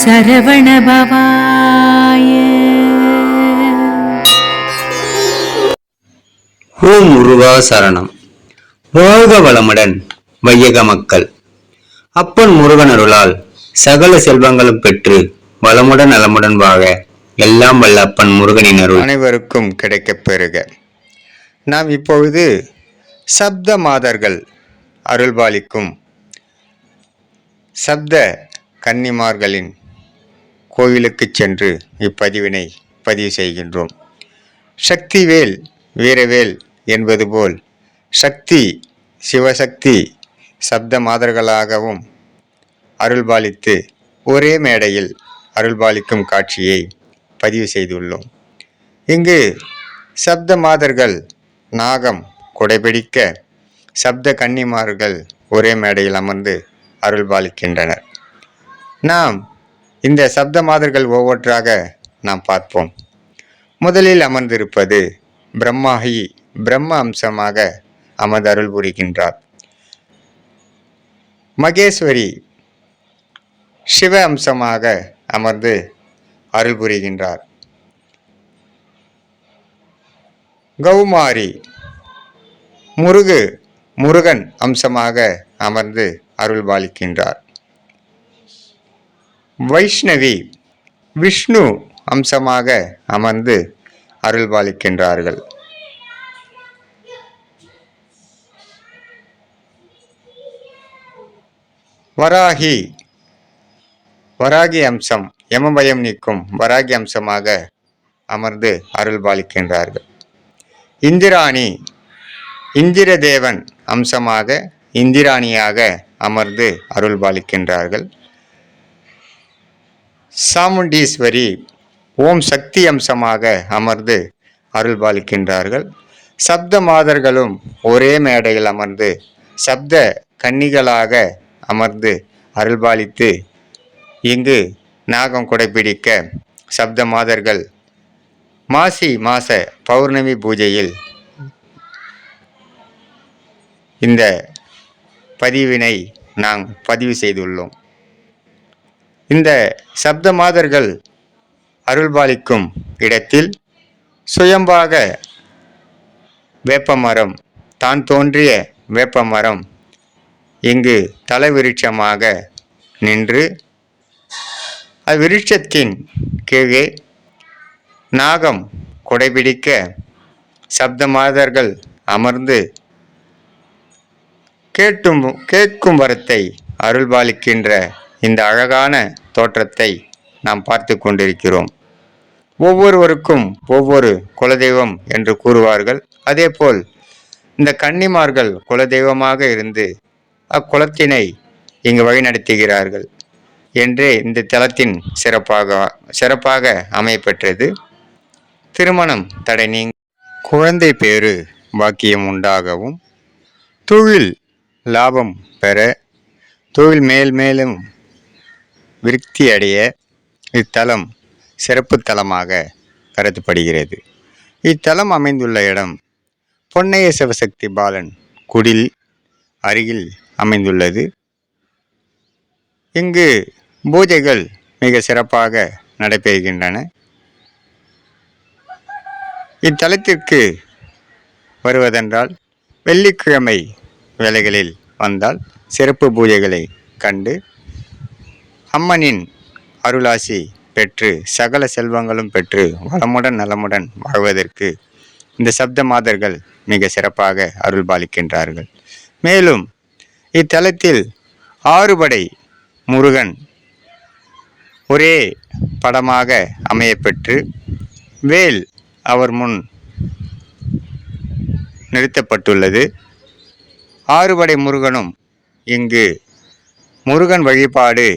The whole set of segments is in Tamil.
சரவணபவாய ஓம் முருகா சரணம். வாழ்க வளமுடன் வையக மக்கள். அப்பன் முருகன் அருளால் சகல செல்வங்களும் பெற்று வளமுடன் நலமுடன் வாழ எல்லாம் வல்ல அப்பன் முருகனின் அருள். அனைவருக்கும் கிடைக்கப் பெறுக. நாம் இப்பொழுது சப்த மாதர்கள் அருள்பாலிக்கும் சப்த கன்னிமார்களின் கோவிலுக்கு சென்று இப்பதிவினை பதிவு செய்கின்றோம். சக்திவேல் வீரவேல் என்பது போல் சக்தி சிவசக்தி சப்த மாதர்களாகவும் அருள்பாலித்து ஒரே மேடையில் அருள்பாலிக்கும் காட்சியை பதிவு செய்துள்ளோம். இங்கு சப்த மாதர்கள் நாகம் குடைபிடிக்க சப்த கன்னிமார்கள் ஒரே மேடையில் அமர்ந்து அருள்பாலிக்கின்றனர். நாம் இந்த சப்த மாதர்கள் ஒவ்வொன்றாக நாம் பார்ப்போம். முதலில் அமர்ந்திருப்பது பிரம்மாகி பிரம்ம அம்சமாக அமர்ந்து அருள் புரிகின்றார். மகேஸ்வரி சிவ அம்சமாக அமர்ந்து அருள் புரிகின்றார். கௌமாரி முருகு முருகன் அம்சமாக அமர்ந்து அருள்பாலிக்கின்றார். வைஷ்ணவி விஷ்ணு அம்சமாக அமர்ந்து அருள்பாலிக்கின்றார்கள். வராகி வராகி அம்சம் யமபயம் நீக்கும் வராகி அம்சமாக அமர்ந்து அருள்பாலிக்கின்றார்கள். இந்திராணி இந்திராணி இந்திரதேவன் அம்சமாக இந்திராணியாக அமர்ந்து அருள் பாலிக்கின்றார்கள் சாமுண்டீஸ்வரி ஓம் சக்தி அம்சமாக அமர்ந்து அருள் பாலிக்கின்றார்கள் சப்த மாதர்களும் ஒரே மேடையில் அமர்ந்து சப்த கன்னிகளாக அமர்ந்து அருள்பாலித்து இங்கு நாகம் குடைப்பிடிக்க சப்த மாதர்கள் மாசி மாச பௌர்ணமி பூஜையில் இந்த பதிவினை நாம் பதிவு செய்துள்ளோம். இந்த சப்த மாதர்கள் அருள்பாலிக்கும் இடத்தில் சுயம்பாக வேப்பமரம் தான் தோன்றிய வேப்பமரம் இங்கு தலைவிருட்சமாக நின்று அவ்விருட்சத்தின் கீழே நாகம் குடைபிடிக்க சப்த மாதர்கள் அமர்ந்து கேட்டும் கேட்கும் வரத்தை அருள்பாலிக்கின்ற இந்த அழகான தோற்றத்தை நாம் பார்த்து கொண்டிருக்கிறோம். ஒவ்வொருவருக்கும் ஒவ்வொரு குலதெய்வம் என்று கூறுவார்கள். அதேபோல் இந்த கன்னிமார்கள் குலதெய்வமாக இருந்து அக்குலத்தினை இங்கு வழிநடத்துகிறார்கள் என்றே இந்த தலத்தின் சிறப்பாக சிறப்பாக அமையப்பெற்றது. திருமணம் தடை நீங்க குழந்தை பேறு பாக்கியம் உண்டாகவும் தொழில் லாபம் பெற தொழில் மேல் மேலும் விருத்தி அடைய இத்தலம் சிறப்பு தலமாக கருதப்படுகிறது. இத்தலம் அமைந்துள்ள இடம் பொன்னைய சிவசக்தி பாலன் குடில் அருகில் அமைந்துள்ளது. இங்கு பூஜைகள் மிக சிறப்பாக நடைபெறுகின்றன. இத்தலத்திற்கு வருவதென்றால் வெள்ளிக்கிழமை வேலைகளில் வந்தால் சிறப்பு பூஜைகளை கண்டு அம்மனின் அருளாசி பெற்று சகல செல்வங்களும் பெற்று வளமுடன் நலமுடன் வாழ்வதற்கு இந்த சப்த மாதர்கள் மிக சிறப்பாக அருள் பாலிக்கின்றார்கள். மேலும் இத்தலத்தில் ஆறுபடை முருகன் ஒரே படமாக அமையப்பெற்று வேல் அவர் முன் நிறுத்தப்பட்டுள்ளது. ஆறுபடை முருகனும் இங்கு முருகன் வழிபாடு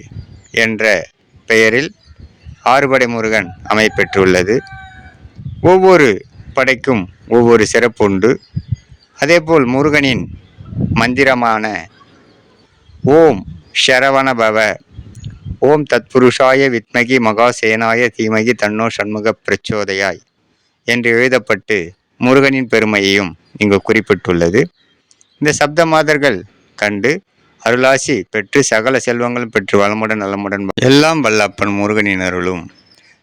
என்ற பெயரில் ஆறுபடை முருகன் அமைப்பெற்றுள்ளது ஒவ்வொரு படைக்கும் ஒவ்வொரு சிறப்புண்டு அதேபோல் முருகனின் மந்திரமான ஓம் ஷரவண பவ ஓம் தத்புருஷாய வித்மகி மகாசேனாய தீமகி தன்னோ சண்முக பிரச்சோதையாய் என்று எழுதப்பட்டு முருகனின் பெருமையையும் இங்கு குறிப்பிட்டுள்ளது. இந்த சப்த மாதர்கள் கண்டு அருளாசி பெற்று சகல செல்வங்களும் பெற்று வளமுடன் நலமுடன் எல்லாம் வல்லப்பன் முருகனின் அருளும்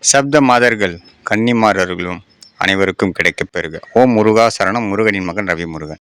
சப்த மாதர்கள் கன்னிமார் அருளும் அனைவருக்கும் கிடைக்கப் பெறுக. ஓம் முருகா சரணம் முருகனின் மகன் ரவி முருகன்